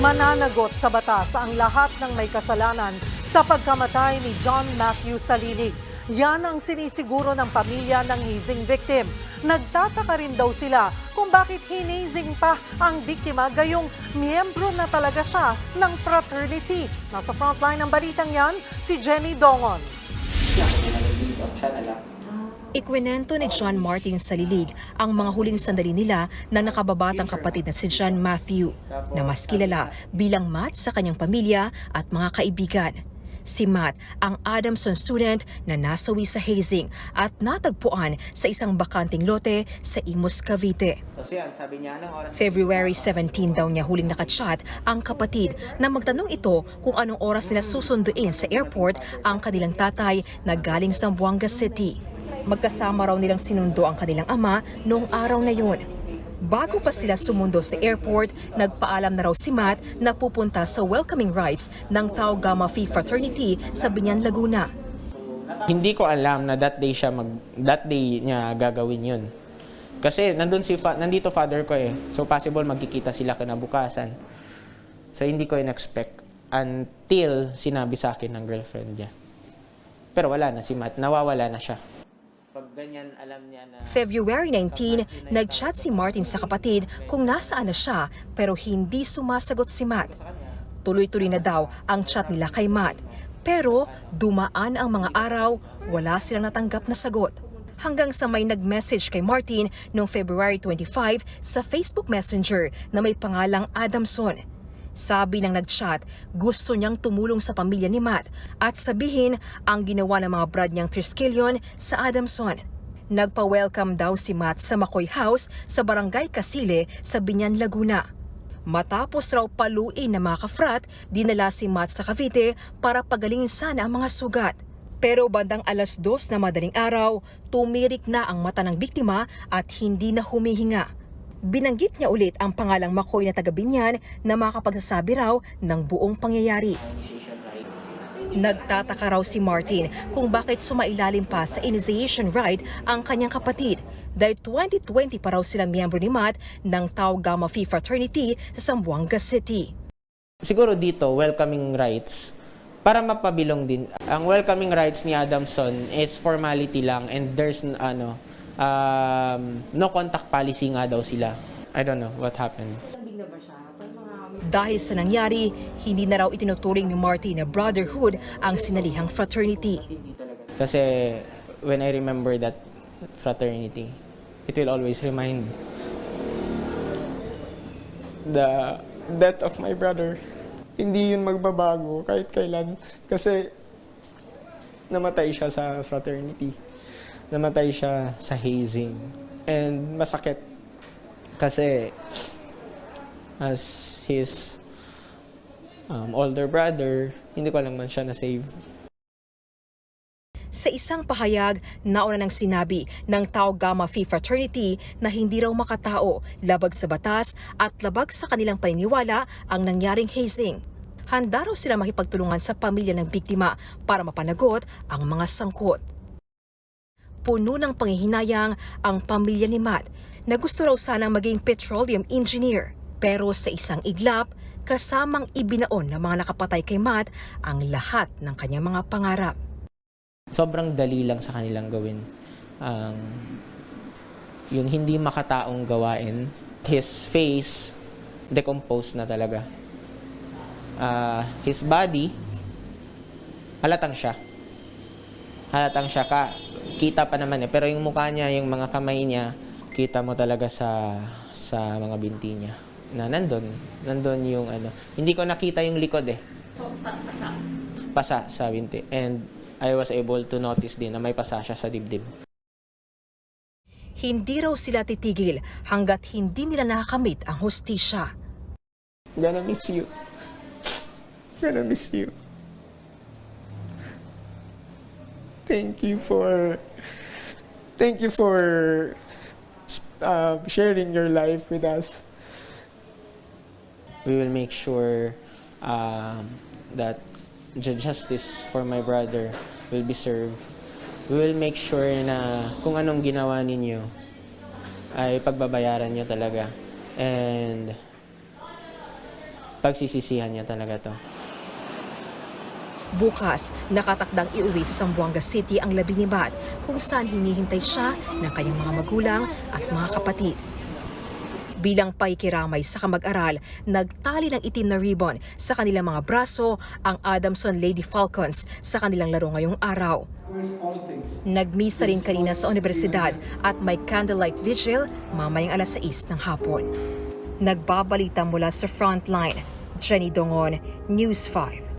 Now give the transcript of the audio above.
mananagot sa batas ang lahat ng may kasalanan sa pagkamatay ni John Matthew Salilig. Yan ang sinisiguro ng pamilya ng hazing victim. Nagtataka rin daw sila kung bakit hinazing pa ang biktima gayong miyembro na talaga siya ng fraternity. Nasa frontline ng balitang yan, si Jenny Dongon. Ikwinento ni John Martin Salilig ang mga huling sandali nila ng nakababatang kapatid na si John Matthew na mas kilala bilang Matt sa kanyang pamilya at mga kaibigan. Si Matt ang Adamson student na nasawi sa hazing at natagpuan sa isang bakanting lote sa Imus, Cavite. February 17 daw niya huling nakachat ang kapatid na magtanong ito kung anong oras nila susunduin sa airport ang kanilang tatay na galing sa Buanga City. Magkasama raw nilang sinundo ang kanilang ama noong araw na yun. Bago pa sila sumundo sa airport, nagpaalam na raw si Matt na pupunta sa welcoming rites ng Tau Gamma Phi Fraternity sa Binyan, Laguna. Hindi ko alam na that day siya mag that day niya gagawin 'yun. Kasi nandun si fa- nandito father ko eh. So possible magkikita sila kinabukasan. So hindi ko in-expect until sinabi sa akin ng girlfriend niya. Pero wala na si Matt, nawawala na siya. Ganyan alam niya na February 19, nagchat si Martin sa kapatid kung nasaan na siya pero hindi sumasagot si Matt. Tuloy-tuloy na daw ang chat nila kay Matt. Pero dumaan ang mga araw, wala silang natanggap na sagot. Hanggang sa may nag-message kay Martin noong February 25 sa Facebook Messenger na may pangalang Adamson. Sabi ng nag-chat, gusto niyang tumulong sa pamilya ni Matt at sabihin ang ginawa ng mga brad niyang Triskelion sa Adamson. Nagpa-welcome daw si Matt sa Makoy House sa Barangay Kasile sa Binyan, Laguna. Matapos raw paluin ng mga kafrat, dinala si Matt sa Cavite para pagalingin sana ang mga sugat. Pero bandang alas dos na madaling araw, tumirik na ang mata ng biktima at hindi na humihinga. Binanggit niya ulit ang pangalang Makoy na taga Binyan na makapagsasabi raw ng buong pangyayari. Nagtataka raw si Martin kung bakit sumailalim pa sa initiation rite ang kanyang kapatid dahil 2020 pa raw silang miyembro ni Matt ng Tau Gamma Phi Fraternity sa Zamboanga City. siguro dito welcoming rights para mapabilong din. Ang welcoming rights ni Adamson is formality lang and there's ano um, no contact policy nga daw sila. I don't know what happened. Dahil sa nangyari, hindi na raw itinuturing ni Martin na brotherhood ang sinalihang fraternity. Kasi when I remember that fraternity, it will always remind the death of my brother. Hindi yun magbabago kahit kailan. Kasi namatay siya sa fraternity. Namatay siya sa hazing. And masakit. Kasi as his um, older brother, hindi ko lang man siya na-save. Sa isang pahayag, nauna nang sinabi ng Tau Gamma Phi Fraternity na hindi raw makatao, labag sa batas at labag sa kanilang paniniwala ang nangyaring hazing. Handa raw sila makipagtulungan sa pamilya ng biktima para mapanagot ang mga sangkot. Puno ng panghihinayang ang pamilya ni Matt na gusto raw sanang maging petroleum engineer. Pero sa isang iglap, kasamang ibinaon ng mga nakapatay kay Matt ang lahat ng kanyang mga pangarap. sobrang dali lang sa kanilang gawin. Ang yung hindi makataong gawain, his face decomposed na talaga. Ah, his body halatang siya. Halatang siya ka kita pa naman eh pero yung mukha niya, yung mga kamay niya, kita mo talaga sa sa mga binti niya na nandun, nandun yung ano. Hindi ko nakita yung likod eh pasa sa binti. And I was able to notice din na may pasa siya sa dibdib. Hindi raw sila titigil hanggat hindi nila nakakamit ang hustisya. Gonna miss you. Gonna miss you. Thank you for thank you for uh, sharing your life with us. We will make sure um, that ju- justice for my brother will be served. We will make sure na kung anong ginawa ninyo ay pagbabayaran nyo talaga. And pagsisisihan niya talaga to. Bukas, nakatakdang iuwi sa Zamboanga City ang labi ni Matt kung saan hinihintay siya ng kanyang mga magulang at mga kapatid. Bilang paikiramay sa kamag-aral, nagtali ng itim na ribbon sa kanilang mga braso ang Adamson Lady Falcons sa kanilang laro ngayong araw. Nagmisa rin kanina sa universidad at may candlelight vigil mamayang alas 6 ng hapon. Nagbabalita mula sa frontline, Jenny Dongon, News 5.